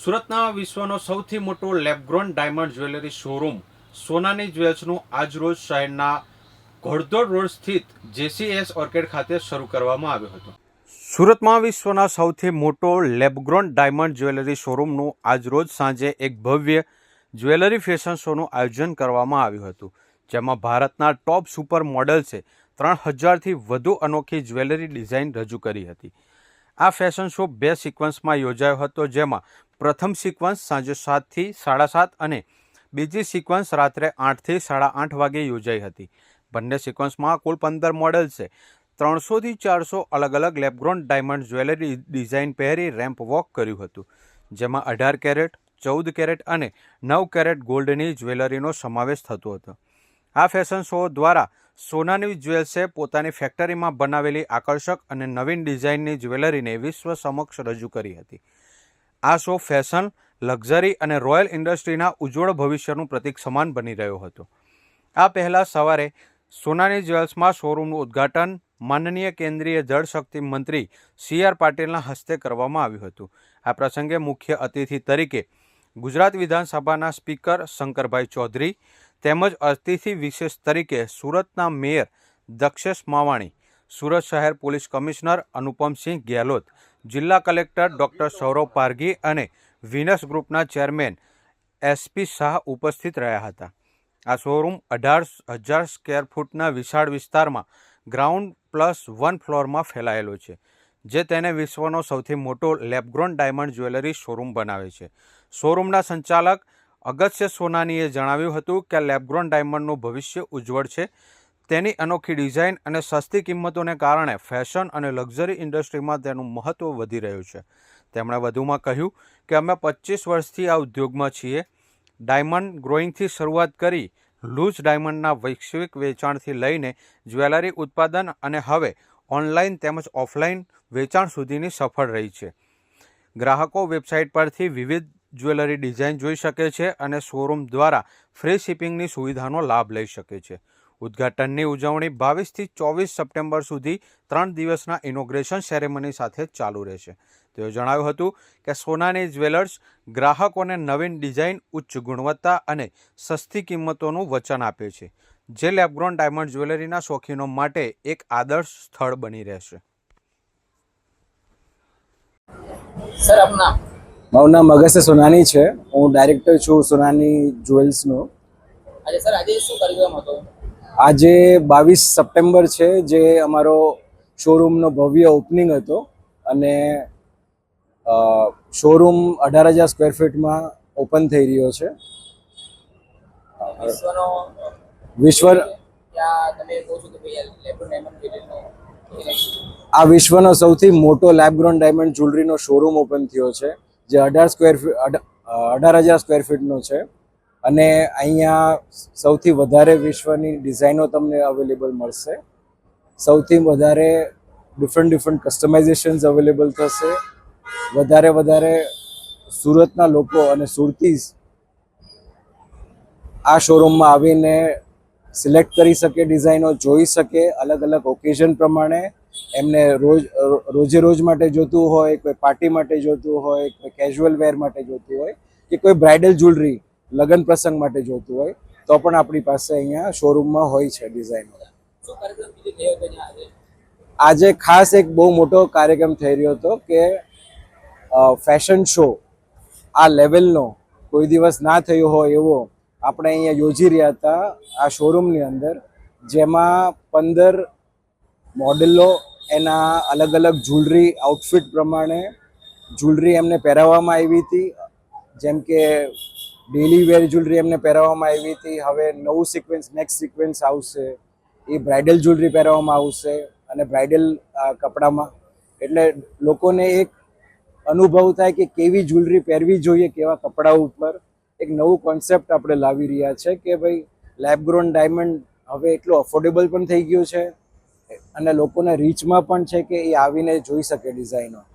સુરતના વિશ્વનો સૌથી મોટો લેબગ્રોન ડાયમંડ જ્વેલરી શોરૂમ, સોનાની જ્વેલ્સનું આજરોજ શહેરના ઘોડદોડ રોડ સ્થિત જેસીએસ ઓર્કેડ ખાતે શરૂ કરવામાં આવ્યો હતો. સુરતમાં વિશ્વના સૌથી મોટો લેબગ્રોન ડાયમંડ જ્વેલરી શોરૂમનું આજરોજ સાંજે એક ભવ્ય જ્વેલરી ફેશન શોનું આયોજન કરવામાં આવ્યું હતું, જેમાં ભારતના ટોપ સુપર મોડલ્સે ત્રણ હજારથી વધુ અનોખી જ્વેલરી ડિઝાઇન રજૂ કરી હતી. આ ફેશન શો બે સિક્વન્સમાં યોજાયો હતો, જેમાં પ્રથમ સિક્વન્સ સાંજે સાતથી સાડા સાત અને બીજી સિક્વન્સ રાત્રે આઠથી સાડા આઠ વાગે યોજાઈ હતી. બંને સિક્વન્સમાં કુલ પંદર મોડલ્સે ત્રણસોથી ચારસો અલગ અલગ lab grown diamond jewellery design પહેરી રેમ્પ વોક કર્યું હતું, જેમાં અઢાર કેરેટ, ચૌદ કેરેટ અને નવ કેરેટ ગોલ્ડની જ્વેલરીનો સમાવેશ થતો હતો. આ ફેશન શો દ્વારા સોનાની જ્વેલ્સે પોતાની ફેક્ટરીમાં બનાવેલી આકર્ષક અને નવીન ડિઝાઇનની જ્વેલરીને વિશ્વ સમક્ષ રજૂ કરી હતી. આ શો ફેશન, લક્ઝરી અને રોયલ ઇન્ડસ્ટ્રીના ઉજ્જવળ ભવિષ્યનું પ્રતીક સમાન બની રહ્યો હતો. આ પહેલાં સવારે સોનાની જ્વેલ્સમાં શોરૂમનું ઉદ્ઘાટન માનનીય કેન્દ્રીય જળશક્તિ મંત્રી સી આર પાટીલના હસ્તે કરવામાં આવ્યું હતું. આ પ્રસંગે મુખ્ય અતિથિ તરીકે ગુજરાત વિધાનસભાના સ્પીકર શંકરભાઈ ચૌધરી તેમજ અતિથિ વિશેષ તરીકે સુરતના મેયર દક્ષેશ માવાણી, સુરત શહેર પોલીસ કમિશનર અનુપમસિંહ ગેહલોત, જિલ્લા કલેક્ટર ડૉક્ટર સૌરવ પારઘી અને વિનસ ગ્રુપના ચેરમેન એસપી શાહ ઉપસ્થિત રહ્યા હતા. આ શોરૂમ અઢાર હજાર સ્ક્વેર ફૂટના વિશાળ વિસ્તારમાં ગ્રાઉન્ડ પ્લસ વન ફ્લોરમાં ફેલાયેલો છે, જે તેને વિશ્વનો સૌથી મોટો લેબગ્રોન ડાયમંડ જ્વેલરી શોરૂમ બનાવે છે. શોરૂમના સંચાલક અગસ્ત્ય સોનાનીએ જણાવ્યું હતું કે લેબગ્રોન ડાયમંડનું ભવિષ્ય ઉજ્જવળ છે. તેની અનોખી ડિઝાઇન અને સસ્તી કિંમતોને કારણે ફેશન અને લક્ઝરી ઇન્ડસ્ટ્રીમાં તેનું મહત્ત્વ વધી રહ્યું છે. તેમણે વધુમાં કહ્યું કે અમે પચીસ વર્ષથી આ ઉદ્યોગમાં છીએ. ડાયમંડ ગ્રોઈંગથી શરૂઆત કરી લૂઝ ડાયમંડના વૈશ્વિક વેચાણથી લઈને જ્વેલરી ઉત્પાદન અને હવે ઓનલાઈન તેમજ ઓફલાઈન વેચાણ સુધીની સફળ રહી છે. ગ્રાહકો વેબસાઇટ પરથી વિવિધ જ્વેલરી ડિઝાઇન જોઈ શકે છે અને શોરૂમ દ્વારા ફ્રી શિપિંગની સુવિધાનો લાભ લઈ શકે છે. ઉદ્ઘાટનની ઉજવણી બાવીસથી ચોવીસ સપ્ટેમ્બર સુધી ત્રણ દિવસના ઇનોગ્રેશન સેરેમની સાથે ચાલુ રહેશે. તેઓ જણાવ્યું હતું કે સોનાની જ્વેલર્સ ગ્રાહકોને નવીન ડિઝાઇન, ઉચ્ચ ગુણવત્તા અને સસ્તી કિંમતોનું વચન આપે છે, જે લેબગ્રોન ડાયમંડ જ્વેલરીના શોખીનો માટે એક આદર્શ સ્થળ બની રહેશે. સર, આપનું મારું નામ અગસ્ત્ય સોનાની છે. હું ડાયરેક્ટર છું સોનાની જ્વેલ્સનો આજે સર આજે શું કાર્યક્રમ હતો? આજે બાવીસ સપ્ટેમ્બર છે જે અમારો શોરૂમનો ભવ્ય ઓપનિંગ હતો અને શોરૂમ અઢાર હજાર સ્ક્વેર ફીટમાં ઓપન થઈ રહ્યો છે. વિશ્વ આ વિશ્વનો સૌથી મોટો લેબગ્રોન ડાયમંડ જ્વેલરીનો શોરૂમ ઓપન થયો છે. જે અઢાર સ્ક્વેર ફીટ અઢાર હજાર સ્ક્વેર ફીટનો છે. અને અહીંયા સૌથી વધારે વિશ્વની ડિઝાઇનો તમને અવેલેબલ મળશે. સૌથી વધારે ડિફરન્ટ ડિફરન્ટ કસ્ટમાઇઝેશન્સ અવેલેબલ થશે. વધારે વધારે સુરતના લોકો અને સુરતીઝ આ શોરૂમમાં આવીને સિલેક્ટ કરી શકે ડિઝાઇનો જોઈ શકે અલગ અલગ ઓકેઝન પ્રમાણે. એમને રોજ રોજે રોજ માટે જોતું હોય કોઈ પાર્ટી માટે જોતું હોય કોઈ કેઝ્યુઅલ વેર માટે જોતું હોય કે કોઈ બ્રાઇડલ જ્વેલરી લગ્ન પ્રસંગ માટે જોતું હોય તો પણ આપણી પાસે અહીંયા શોરૂમમાં હોય છે ડિઝાઇનો આજે? ખાસ એક બહુ મોટો કાર્યક્રમ થઈ રહ્યો હતો કે ફેશન શો આ લેવલનો કોઈ દિવસ ના થયો હોય એવો આપણે અહીંયા યોજી રહ્યા હતા આ શોરૂમની અંદર જેમાં પંદર મોડેલો, એના અલગ અલગ જ્વેલરી આઉટફિટ પ્રમાણે જ્વેલરી એમને પહેરાવવામાં આવી હતી. જેમ કે ડેલી વેર જ્વેલરી એમને પહેરાવવામાં આવી હતી. હવે નવું સિક્વન્સ નેક્સ્ટ સિક્વન્સ આવશે. એ બ્રાઇડલ જ્વેલરી પહેરાવવામાં આવશે અને બ્રાઇડલ કપડામાં. એટલે લોકોને એક અનુભવ થાય કે કેવી જ્વેલરી પહેરવી જોઈએ, કેવા કપડા ઉપર. એક નવું કોન્સેપ્ટ આપણે લાવી રહ્યા છે કે ભાઈ લેબગ્રોન ડાયમંડ હવે એટલું અફોર્ડેબલ પણ થઈ ગયું છે. અને લોકોને રીચમાં પણ છે કે એ આવીને જોઈ શકે ડિઝાઇનો